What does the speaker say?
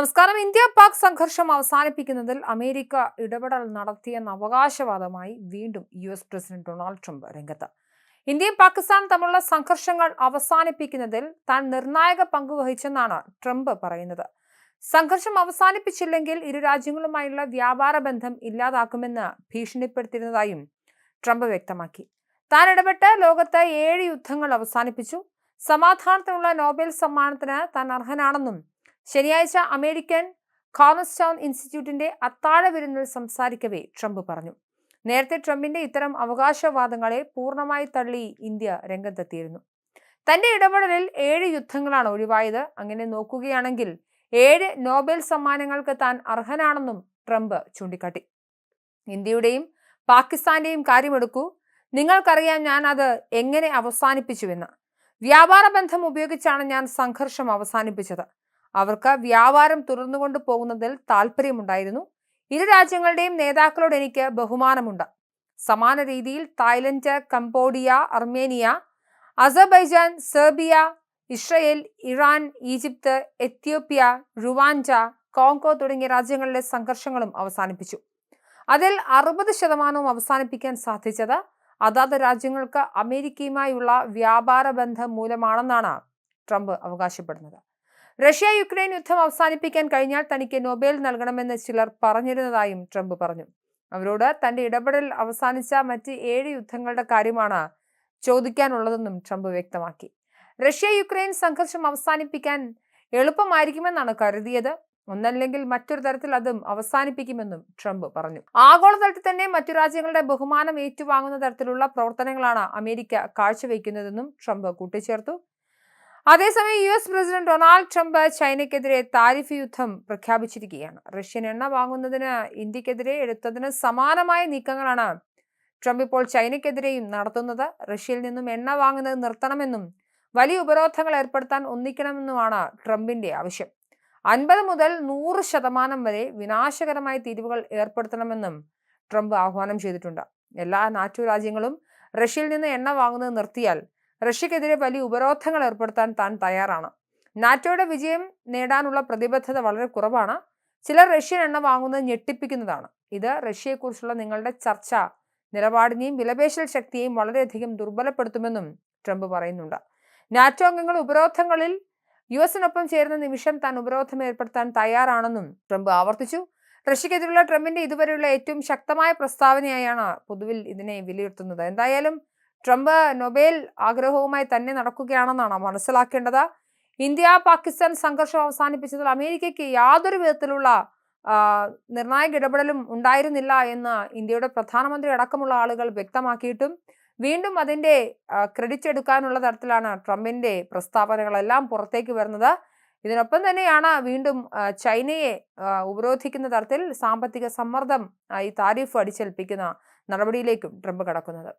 നമസ്കാരം. ഇന്ത്യ പാക് സംഘർഷം അവസാനിപ്പിക്കുന്നതിൽ അമേരിക്ക ഇടപെടൽ നടത്തിയെന്ന അവകാശവാദമായി വീണ്ടും U S president Donald Trump രംഗത്ത്. ഇന്ത്യയും പാകിസ്ഥാനും തമ്മിലുള്ള സംഘർഷങ്ങൾ അവസാനിപ്പിക്കുന്നതിൽ താൻ നിർണായക പങ്കുവഹിച്ചെന്നാണ് ട്രംപ് പറയുന്നത്. സംഘർഷം അവസാനിപ്പിച്ചില്ലെങ്കിൽ ഇരു രാജ്യങ്ങളുമായുള്ള വ്യാപാര ബന്ധം ഇല്ലാതാക്കുമെന്ന് ഭീഷണിപ്പെടുത്തിയിരുന്നതായും ട്രംപ് വ്യക്തമാക്കി. താൻ ഇടപെട്ട് ലോകത്ത് ഏഴ് യുദ്ധങ്ങൾ അവസാനിപ്പിച്ചു. സമാധാനത്തിനുള്ള നോബൽ സമ്മാനത്തിന് താൻ അർഹനാണെന്നും ശനിയാഴ്ച അമേരിക്കൻ കോമസ്റ്റൗൺ ഇൻസ്റ്റിറ്റ്യൂട്ടിന്റെ അത്താഴ വിരുന്നിൽ സംസാരിക്കവേ ട്രംപ് പറഞ്ഞു. നേരത്തെ ട്രംപിന്റെ ഇത്തരം അവകാശവാദങ്ങളെ പൂർണമായി തള്ളി ഇന്ത്യ രംഗത്തെത്തിയിരുന്നു. തന്റെ ഇടപെടലിൽ ഏഴ് യുദ്ധങ്ങളാണ് ഒഴിവായത്. അങ്ങനെ നോക്കുകയാണെങ്കിൽ ഏഴ് നോബൽ സമ്മാനങ്ങൾക്ക് താൻ അർഹനാണെന്നും ട്രംപ് ചൂണ്ടിക്കാട്ടി. ഇന്ത്യയുടെയും പാകിസ്ഥാന്റെയും കാര്യമെടുക്കൂ. നിങ്ങൾക്കറിയാം ഞാൻ അത് എങ്ങനെ അവസാനിപ്പിച്ചുവെന്ന്. വ്യാപാര ബന്ധം ഉപയോഗിച്ചാണ് ഞാൻ സംഘർഷം അവസാനിപ്പിച്ചത്. അവർക്ക് വ്യാപാരം തുടർന്നുകൊണ്ട് പോകുന്നതിൽ താല്പര്യമുണ്ടായിരുന്നു. ഇരു രാജ്യങ്ങളുടെയും നേതാക്കളോട് എനിക്ക് ബഹുമാനമുണ്ട്. സമാന രീതിയിൽ Thailand Cambodia Armenia Azerbaijan Serbia Israel Iran Egypt Ethiopia Rwanda Congo തുടങ്ങിയ രാജ്യങ്ങളിലെ സംഘർഷങ്ങളും അവസാനിപ്പിച്ചു. അതിൽ അറുപത് ശതമാനവും അവസാനിപ്പിക്കാൻ സാധിച്ചത് അതാത് രാജ്യങ്ങൾക്ക് അമേരിക്കയുമായുള്ള വ്യാപാര ബന്ധം മൂലമാണെന്നാണ് ട്രംപ് അവകാശപ്പെടുന്നത്. റഷ്യ യുക്രൈൻ യുദ്ധം അവസാനിപ്പിക്കാൻ കഴിഞ്ഞാൽ തനിക്ക് നൊബേൽ നൽകണമെന്ന് ചിലർ പറഞ്ഞിരുന്നതായും ട്രംപ് പറഞ്ഞു. അവരോട് തന്റെ ഇടപെടൽ അവസാനിച്ച മറ്റ് ഏഴ് യുദ്ധങ്ങളുടെ കാര്യമാണ് ചോദിക്കാനുള്ളതെന്നും ട്രംപ് വ്യക്തമാക്കി. റഷ്യ യുക്രൈൻ സംഘർഷം അവസാനിപ്പിക്കാൻ എളുപ്പമായിരിക്കുമെന്നാണ് കരുതിയത്. ഒന്നല്ലെങ്കിൽ മറ്റൊരു തരത്തിൽ അതും അവസാനിപ്പിക്കുമെന്നും ട്രംപ് പറഞ്ഞു. ആഗോളതലത്തിൽ തന്നെ മറ്റു രാജ്യങ്ങളുടെ ബഹുമാനം ഏറ്റുവാങ്ങുന്ന തരത്തിലുള്ള പ്രവർത്തനങ്ങളാണ് അമേരിക്ക കാഴ്ചവെക്കുന്നതെന്നും ട്രംപ് കൂട്ടിച്ചേർത്തു. അതേസമയം U S president Donald Trump ചൈനയ്ക്കെതിരെ tariff യുദ്ധം പ്രഖ്യാപിച്ചിരിക്കുകയാണ്. റഷ്യൻ എണ്ണ വാങ്ങുന്നതിന് ഇന്ത്യക്കെതിരെ എടുത്തതിന് സമാനമായ നീക്കങ്ങളാണ് ട്രംപ് ഇപ്പോൾ ചൈനയ്ക്കെതിരെയും നടത്തുന്നത്. റഷ്യയിൽ നിന്നും എണ്ണ വാങ്ങുന്നത് നിർത്തണമെന്നും വലിയ ഉപരോധങ്ങൾ ഏർപ്പെടുത്താൻ ഒന്നിക്കണമെന്നുമാണ് ട്രംപിന്റെ ആവശ്യം. അൻപത് മുതൽ നൂറ് ശതമാനം വരെ വിനാശകരമായ തീരുവകൾ ഏർപ്പെടുത്തണമെന്നും ട്രംപ് ആഹ്വാനം ചെയ്തിട്ടുണ്ട്. എല്ലാ നാറ്റു രാജ്യങ്ങളും റഷ്യയിൽ നിന്ന് എണ്ണ വാങ്ങുന്നത് നിർത്തിയാൽ റഷ്യക്കെതിരെ വലിയ ഉപരോധങ്ങൾ ഏർപ്പെടുത്താൻ താൻ തയ്യാറാണ്. നാറ്റോയുടെ വിജയം നേടാനുള്ള പ്രതിബദ്ധത വളരെ കുറവാണ്. ചിലർ റഷ്യൻ എണ്ണ വാങ്ങുന്നത് ഞെട്ടിപ്പിക്കുന്നതാണ്. ഇത് റഷ്യയെക്കുറിച്ചുള്ള നിങ്ങളുടെ ചർച്ച നിലപാടിനെയും വിലപേശൽ ശക്തിയെയും വളരെയധികം ദുർബലപ്പെടുത്തുമെന്നും ട്രംപ് പറയുന്നുണ്ട്. നാറ്റോ അംഗങ്ങൾ ഉപരോധങ്ങളിൽ യു എസിനൊപ്പം ചേരുന്ന നിമിഷം താൻ ഉപരോധം ഏർപ്പെടുത്താൻ തയ്യാറാണെന്നും ട്രംപ് ആവർത്തിച്ചു. റഷ്യക്കെതിരെയുള്ള ട്രംപിന്റെ ഇതുവരെയുള്ള ഏറ്റവും ശക്തമായ പ്രസ്താവനയായാണ് പൊതുവിൽ ഇതിനെ വിലയിരുത്തുന്നത്. എന്തായാലും ട്രംപ് നൊബേൽ ആഗ്രഹവുമായി തന്നെ നടക്കുകയാണെന്നാണ് മനസ്സിലാക്കേണ്ടത്? ഇന്ത്യ പാകിസ്ഥാൻ സംഘർഷം അവസാനിപ്പിച്ചതിൽ അമേരിക്കയ്ക്ക് യാതൊരു വിധത്തിലുള്ള നിർണായക ഇടപെടലും ഉണ്ടായിരുന്നില്ല എന്ന് ഇന്ത്യയുടെ പ്രധാനമന്ത്രി അടക്കമുള്ള ആളുകൾ വ്യക്തമാക്കിയിട്ടും വീണ്ടും അതിന്റെ ക്രെഡിറ്റ് എടുക്കാനുള്ള തരത്തിലാണ് ട്രംപിന്റെ പ്രസ്താവനകളെല്ലാം പുറത്തേക്ക് വരുന്നത്. ഇതിനൊപ്പം തന്നെയാണ് വീണ്ടും ചൈനയെ ഉപരോധിക്കുന്ന തരത്തിൽ സാമ്പത്തിക സമ്മർദ്ദം ഈ താരിഫ് അടിച്ചേൽപ്പിക്കുന്ന നടപടിയിലേക്കും ട്രംപ് കടക്കുന്നത്.